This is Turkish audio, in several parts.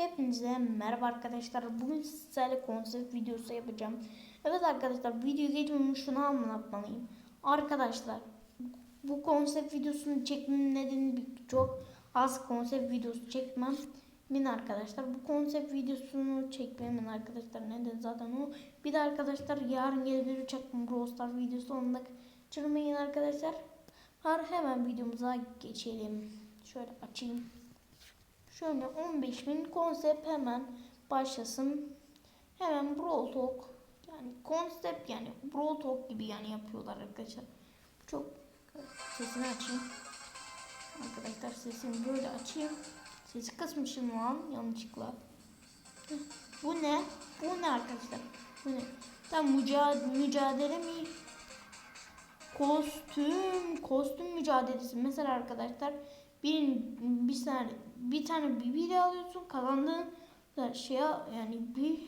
Hepinize merhaba arkadaşlar. Bugün sizlerle konsept videosu yapacağım. Evet arkadaşlar videoyu geçmeden şunu anlatmalıyım. Arkadaşlar bu konsept videosunu çekmemin nedeni çok az konsept videosu çekmem. Min arkadaşlar bu konsept videosunu çekmemin arkadaşlar neden zaten o. Bir de arkadaşlar yarın gelebilir çekmem Brawl Stars videosu onu da kaçırmayın arkadaşlar. Har hemen videomuza geçelim. Şöyle açayım. Şöyle 15.000 konsept hemen başlasın. Hemen Brawl Talk yani konsept yani Brawl Talk gibi yani yapıyorlar arkadaşlar. Çok sesini açayım. Arkadaşlar sesini böyle açayım. Sesi kısmışım lan yanlışlıkla. Bu ne? Bu ne arkadaşlar? Bu ne? Tam mücadele, mücadele mi? Kostüm, kostüm mücadelesi. Mesela arkadaşlar bir bir tane bir tane BB alıyorsun. Kazandığın da şey yani bir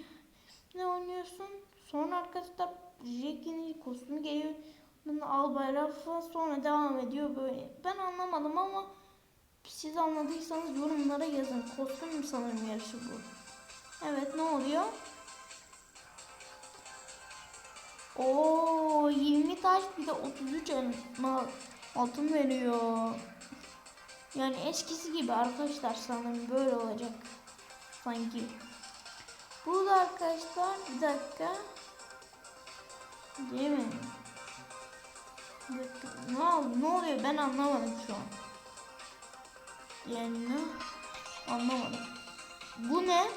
ne oynuyorsun? Sonra arkadaşlar Jack'in kostümü geliyor. Bunu al bayrağı falan sonra devam ediyor böyle. Ben anlamadım ama siz anladıysanız yorumlara yazın. Kostüm sanırım yarışı bu. Evet ne oluyor? Oo 20 taş bir de 33 elma altın veriyor. Yani eskisi gibi arkadaşlar sanırım böyle olacak. Sanki. Burada arkadaşlar bir dakika. Değil mi? Ne, ne oluyor ben anlamadım şu an. Yani ne? Anlamadım. Bu ne?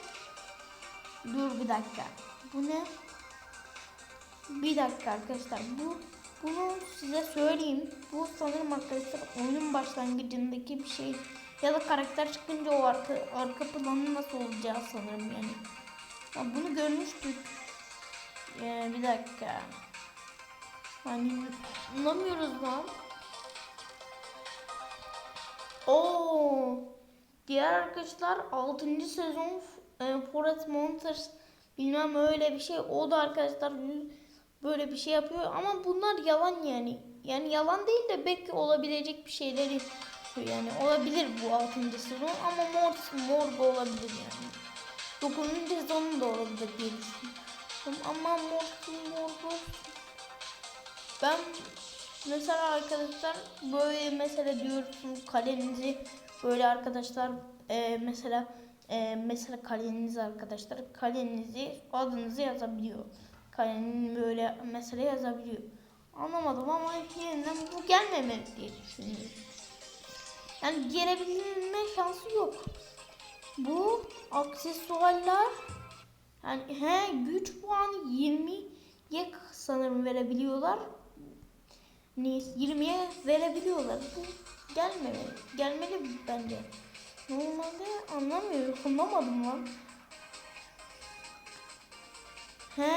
Dur bir dakika. Bu ne? Bir dakika arkadaşlar bu bunu size söyleyeyim. Bu sanırım arkadaşlar oyunun başlangıcındaki bir şey ya da karakter çıkınca o arka, arka planı nasıl olacağı sanırım yani. Ya bunu görmüştük. Ee, bir dakika. Hani anlamıyoruz lan. Oo. Diğer arkadaşlar 6. sezon e, Forest Monsters bilmem öyle bir şey. O da arkadaşlar böyle bir şey yapıyor ama bunlar yalan yani. Yani yalan değil de belki olabilecek bir şeyleri yani. Olabilir bu 6. sezon ama mor, mor da olabilir yani. 9. sezon da olabilir diye düşünüyorum. Ama mor, mor, ben mesela arkadaşlar böyle mesela diyorsunuz kalenizi böyle arkadaşlar e, mesela e, mesela kaleniz arkadaşlar kalenizi adınızı yazabiliyor. Kalenin böyle mesela yazabiliyor. Anlamadım ama yeniden bu gelmemeli diye düşünüyorum. Yani gelebilme şansı yok. Bu aksesuarlar yani he güç puanı 20'ye sanırım verebiliyorlar. Neyse 20'ye verebiliyorlar. Bu gelmemeli. Gelmeli bence. Normalde anlamıyorum. Anlamadım lan. He,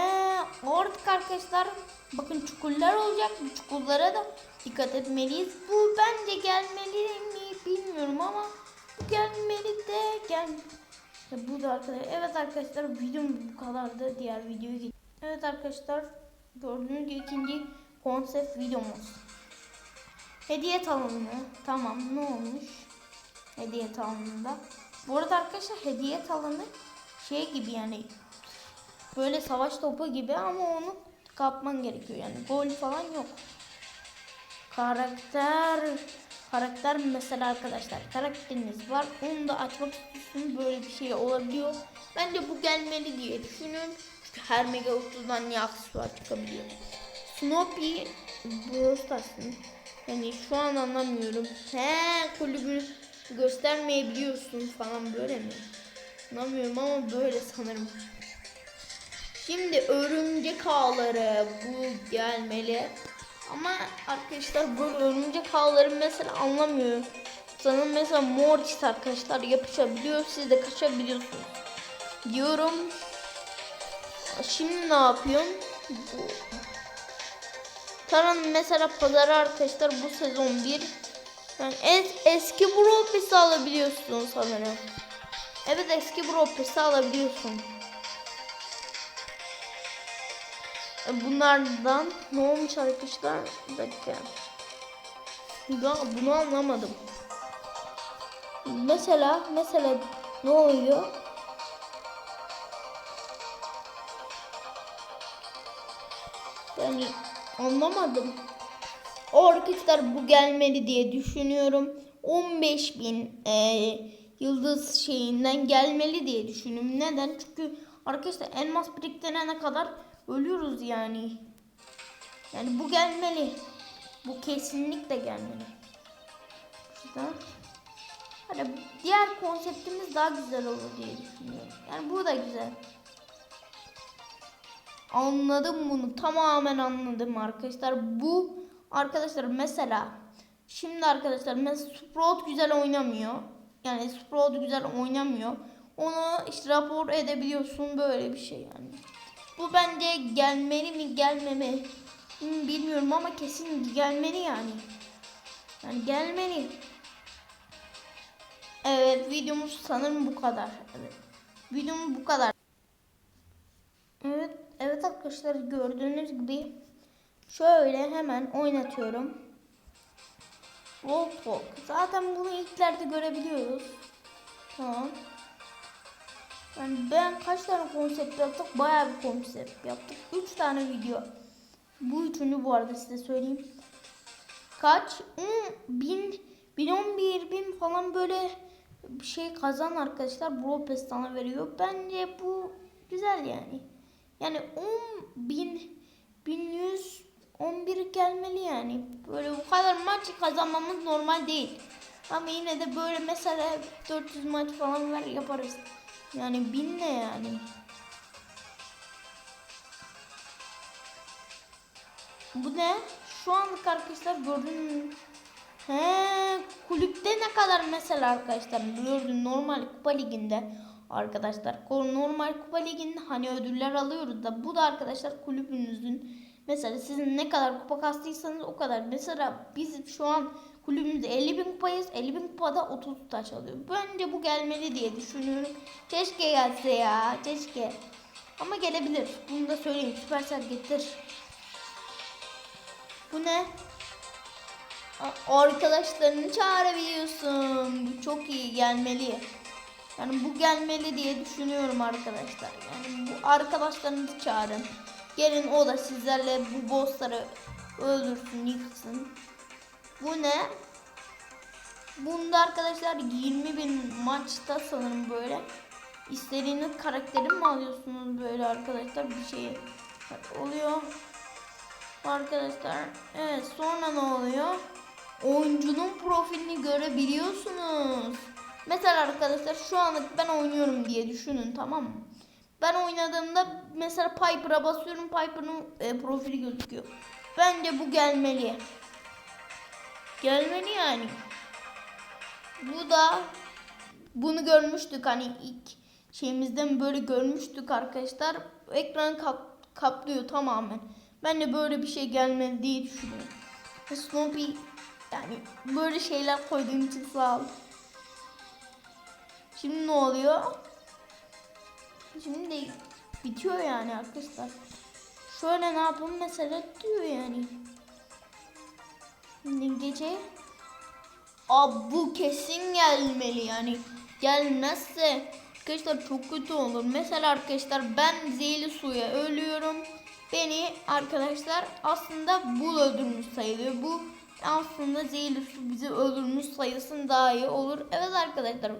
artık arkadaşlar bakın çukurlar olacak. Bu çukurlara da dikkat etmeliyiz. Bu bence gelmeli mi bilmiyorum ama bu gelmeli de gel. Ya bu da arkadaşlar. Evet arkadaşlar videom bu kadardı. Diğer videoyu git. Evet arkadaşlar gördüğünüz gibi ikinci konsept videomuz. Hediye talonu. Tamam ne olmuş? Hediye talonunda. Bu arada arkadaşlar hediye talonu şey gibi yani böyle savaş topu gibi ama onu kapman gerekiyor yani gol falan yok. Karakter karakter mesela arkadaşlar karakteriniz var onu da açmak istiyorsunuz böyle bir şey olabiliyor. Bence bu gelmeli diye düşünün. Çünkü her mega kutudan niye aksesuar çıkabiliyor. Snoopy Brawl yani şu an anlamıyorum. He kulübünü göstermeyebiliyorsun falan böyle mi? Anlamıyorum ama böyle sanırım. Şimdi örümcek ağları bu gelmeli. Ama arkadaşlar böyle örümcek ağları mesela anlamıyorum. Sanırım mesela Mortis arkadaşlar yapışabiliyor. Siz de kaçabiliyorsunuz. Diyorum. Şimdi ne yapıyorum? Bu. Taran mesela pazarı arkadaşlar bu sezon 1. Yani es eski Brawl Pass'i alabiliyorsun sanırım. Evet eski Brawl Pass'i alabiliyorsun. bunlardan ne olmuş arkadaşlar? Bir dakika. Ya bunu anlamadım. Mesela mesela ne oluyor? Yani anlamadım. O arkadaşlar bu gelmeli diye düşünüyorum. 15 bin e, yıldız şeyinden gelmeli diye düşünüyorum. Neden? Çünkü arkadaşlar elmas biriktirene kadar ölüyoruz yani. Yani bu gelmeli. Bu kesinlikle gelmeli. Şurada. Hani diğer konseptimiz daha güzel olur diye düşünüyorum. Yani bu da güzel. Anladım bunu. Tamamen anladım arkadaşlar. Bu arkadaşlar mesela şimdi arkadaşlar mesela Sprout güzel oynamıyor. Yani Sprout güzel oynamıyor. Onu işte rapor edebiliyorsun böyle bir şey yani. Bu bence gelmeli mi gelmemeli mi bilmiyorum ama kesin gelmeli yani. Yani gelmeli. Evet videomuz sanırım bu kadar. Evet. Videomuz bu kadar. Evet, evet arkadaşlar gördüğünüz gibi şöyle hemen oynatıyorum. Wolfwalk. Zaten bunu ilklerde görebiliyoruz. Tamam. Yani ben kaç tane konsept yaptık? Bayağı bir konsept yaptık. 3 tane video. Bu üçüncü bu arada size söyleyeyim. Kaç? 10 bin, bin on bir bin falan böyle bir şey kazan arkadaşlar. Brawl Pass veriyor. Bence bu güzel yani. Yani 10 bin, 1100, 11 gelmeli yani. Böyle bu kadar maç kazanmamız normal değil. Ama yine de böyle mesela 400 maç falan ver yaparız. Yani bin ne yani? Bu ne? Şu anlık arkadaşlar gördüğün He, kulüpte ne kadar mesela arkadaşlar gördün normal kupa liginde arkadaşlar normal kupa liginde hani ödüller alıyoruz da bu da arkadaşlar kulübünüzün mesela sizin ne kadar kupa kastıysanız o kadar mesela biz şu an kulübümüzde 50 bin kupayız 50 bin kupada 30 taş alıyor bence bu gelmeli diye düşünüyorum keşke gelse ya keşke ama gelebilir bunu da söyleyeyim süpersel getir bu ne arkadaşlarını çağırabiliyorsun. Bu çok iyi gelmeli. Yani bu gelmeli diye düşünüyorum arkadaşlar. Yani bu arkadaşlarınızı çağırın. Gelin o da sizlerle bu bossları öldürsün, yıksın. Bu ne? Bunda arkadaşlar 20 bin maçta sanırım böyle. İstediğiniz karakteri mi alıyorsunuz böyle arkadaşlar bir şey oluyor. Arkadaşlar evet sonra ne oluyor? oyuncunun profilini görebiliyorsunuz. Mesela arkadaşlar şu anlık ben oynuyorum diye düşünün tamam mı? Ben oynadığımda mesela Piper'a basıyorum Piper'ın e, profili gözüküyor. Bence bu gelmeli. Gelmeli yani. Bu da bunu görmüştük hani ilk şeyimizden böyle görmüştük arkadaşlar. Ekran kap, kaplıyor tamamen. Ben de böyle bir şey gelmeli diye düşünüyorum. Snoopy yani böyle şeyler koyduğum için sağ ol. Şimdi ne oluyor? Şimdi de bitiyor yani arkadaşlar. Şöyle ne yapalım mesela diyor yani. Şimdi gece Aa, bu kesin gelmeli yani. Gelmezse arkadaşlar çok kötü olur. Mesela arkadaşlar ben zehirli suya ölüyorum. Beni arkadaşlar aslında bu öldürmüş sayılıyor. Bu aslında zehirli su bizi öldürmüş sayısın daha iyi olur. Evet arkadaşlar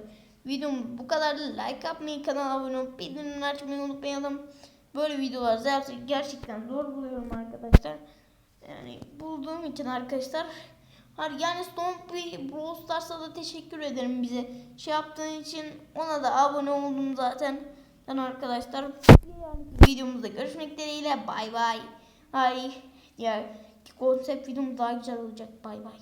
videom bu kadar. Like yapmayı, kanala abone olup bildirimleri açmayı unutmayalım. Böyle videolar gerçekten zor buluyorum arkadaşlar. Yani bulduğum için arkadaşlar. Yani Stompy Brawl Stars'a da teşekkür ederim bize şey yaptığın için. Ona da abone oldum zaten. Yani arkadaşlar videomuzda görüşmek dileğiyle. Bay bay. Ay ya konsept videom daha güzel olacak. Bay bay.